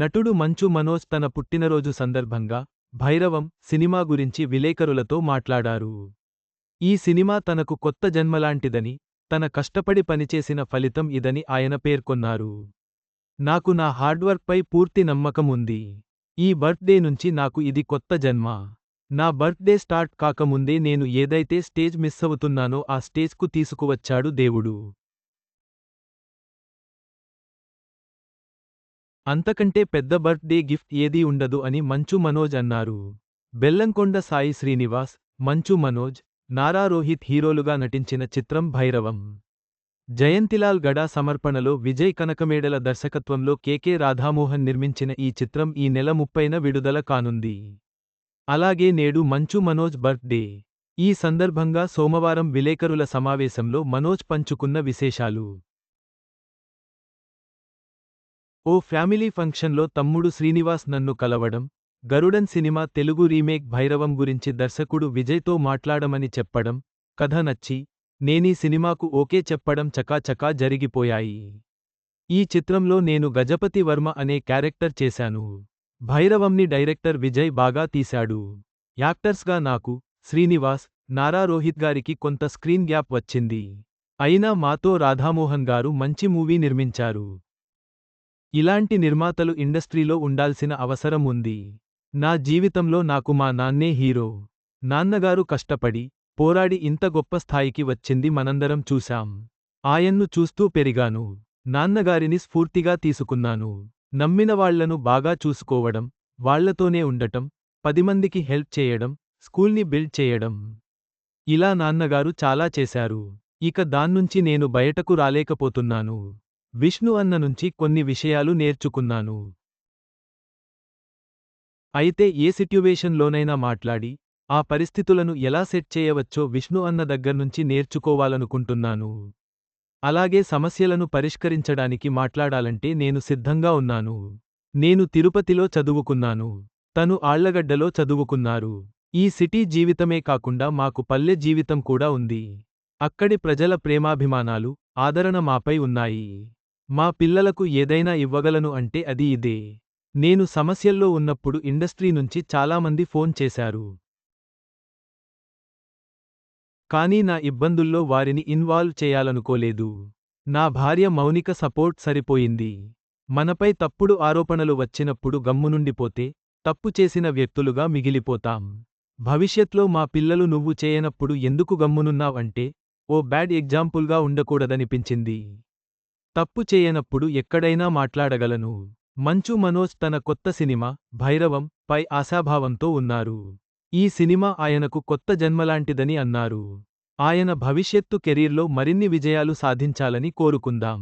నటుడు మంచు మనోజ్ తన పుట్టినరోజు సందర్భంగా భైరవం సినిమా గురించి విలేకరులతో మాట్లాడారు. ఈ సినిమా తనకు కొత్త జన్మలాంటిదని తన కష్టపడి పనిచేసిన ఫలితం ఇదని ఆయన పేర్కొన్నారు. నాకు నా హార్డ్వర్క్పై పూర్తి నమ్మకం ఉంది ఈ బర్త్డే నుంచి నాకు ఇది కొత్త జన్మ. నా బర్త్డే స్టార్ట్ కాకముందే నేను ఏదైతే స్టేజ్ మిస్ అవుతున్నానో ఆ స్టేజ్కు తీసుకువచ్చాడు దేవుడు. అంతకంటే పెద్ద బర్త్డే గిఫ్ట్ ఏదీ ఉండదు అని మంచు మనోజ్ అన్నారు. బెల్లంకొండ సాయి శ్రీనివాస్ మంచు మనోజ్ నారా రోహిత్ హీరోలుగా నటించిన చిత్రం భైరవం. జయంతిలాల్ గడా సమర్పణలో విజయ్ కనకమేడల దర్శకత్వంలో కెకె రాధామోహన్ నిర్మించిన ఈ చిత్రం ఈ నెల ముప్పైన విడుదల కానుంది. అలాగే నేడు మంచు మనోజ్ బర్త్డే. ఈ సందర్భంగా సోమవారం విలేకరుల సమావేశంలో మనోజ్ పంచుకున్న విశేషాలు. ఓ ఫ్యామిలీ ఫంక్షన్లో తమ్ముడు శ్రీనివాస్ నన్ను కలవడం గరుడన్ సినిమా తెలుగు రీమేక్ భైరవం గురించి దర్శకుడు విజయ్తో మాట్లాడమని చెప్పడం కథ నచ్చి నేనీ సినిమాకు ఓకే చెప్పడం చకాచకా జరిగిపోయాయి. ఈ చిత్రంలో నేను గజపతి వర్మ అనే క్యారెక్టర్ చేశాను. భైరవంని డైరెక్టర్ విజయ్ బాగా తీశాడు. యాక్టర్స్గా నాకు శ్రీనివాస్ నారా రోహిత్ గారికి కొంత స్క్రీన్ గ్యాప్ వచ్చింది. అయినా మాతో రాధామోహన్ గారు మంచి మూవీ నిర్మించారు. ఇలాంటి నిర్మాతలు ఇండస్ట్రీలో ఉండాల్సిన అవసరం ఉంది. నా జీవితంలో నాకు మా నాన్నే హీరో. నాన్నగారు కష్టపడి పోరాడి ఇంత గొప్ప స్థాయికి వచ్చింది మనందరం చూశాం. ఆయన్ను చూస్తూ పెరిగాను. నాన్నగారిని స్ఫూర్తిగా తీసుకున్నాను. నమ్మినవాళ్ళను బాగా చూసుకోవడం వాళ్ళతోనే ఉండటం పదిమందికి హెల్ప్ చేయడం స్కూల్ని బిల్డ్ చేయడం. ఇలా నాన్నగారు చాలా చేశారు. ఇక దాన్నుంచి నేను బయటకు రాలేకపోతున్నాను. విష్ణు అన్న నుంచి కొన్ని విషయాలు నేర్చుకున్నాను. అయితే ఏ సిట్యువేషన్లోనైనా మాట్లాడి ఆ పరిస్థితులను ఎలా సెట్ చేయవచ్చో విష్ణు అన్న దగ్గర్నుంచి నేర్చుకోవాలనుకుంటున్నాను. అలాగే సమస్యలను పరిష్కరించడానికి మాట్లాడాలంటే నేను సిద్ధంగా ఉన్నాను. నేను తిరుపతిలో చదువుకున్నాను. తను ఆళ్ళగడ్డలో చదువుకున్నారు. ఈ సిటీ జీవితమే కాకుండా మాకు పల్లె జీవితం కూడా ఉంది. అక్కడి ప్రజల ప్రేమాభిమానాలు ఆదరణ మాపై ఉన్నాయి. మా పిల్లలకు ఏదైనా ఇవ్వగలను అంటే అది ఇదే. నేను సమస్యల్లో ఉన్నప్పుడు ఇండస్ట్రీ నుంచి చాలామంది ఫోన్ చేశారు. కానీ నా ఇబ్బందుల్లో వారిని ఇన్వాల్వ్ చేయాలనుకోలేదు. నా భార్య మౌనిక సపోర్ట్ సరిపోయింది. మనపై తప్పుడు ఆరోపణలు వచ్చినప్పుడు గమ్మునుండిపోతే తప్పు చేసిన వ్యక్తులుగా మిగిలిపోతాం. భవిష్యత్లో మా పిల్లలు నువ్వు చేయనప్పుడు ఎందుకు గమ్మునున్నావంటే ఓ బ్యాడ్ ఎగ్జాంపుల్గా ఉండకూడదనిపించింది. తప్పు చేయనప్పుడు ఎక్కడైనా మాట్లాడగలను. మంచు మనోజ్ తన కొత్త సినిమా భైరవం పై ఆశాభావంతో ఉన్నారు. ఈ సినిమా ఆయనకు కొత్త జన్మలాంటిదని అన్నారు. ఆయన భవిష్యత్తు కెరీర్లో మరిన్ని విజయాలు సాధించాలని కోరుకుందాం.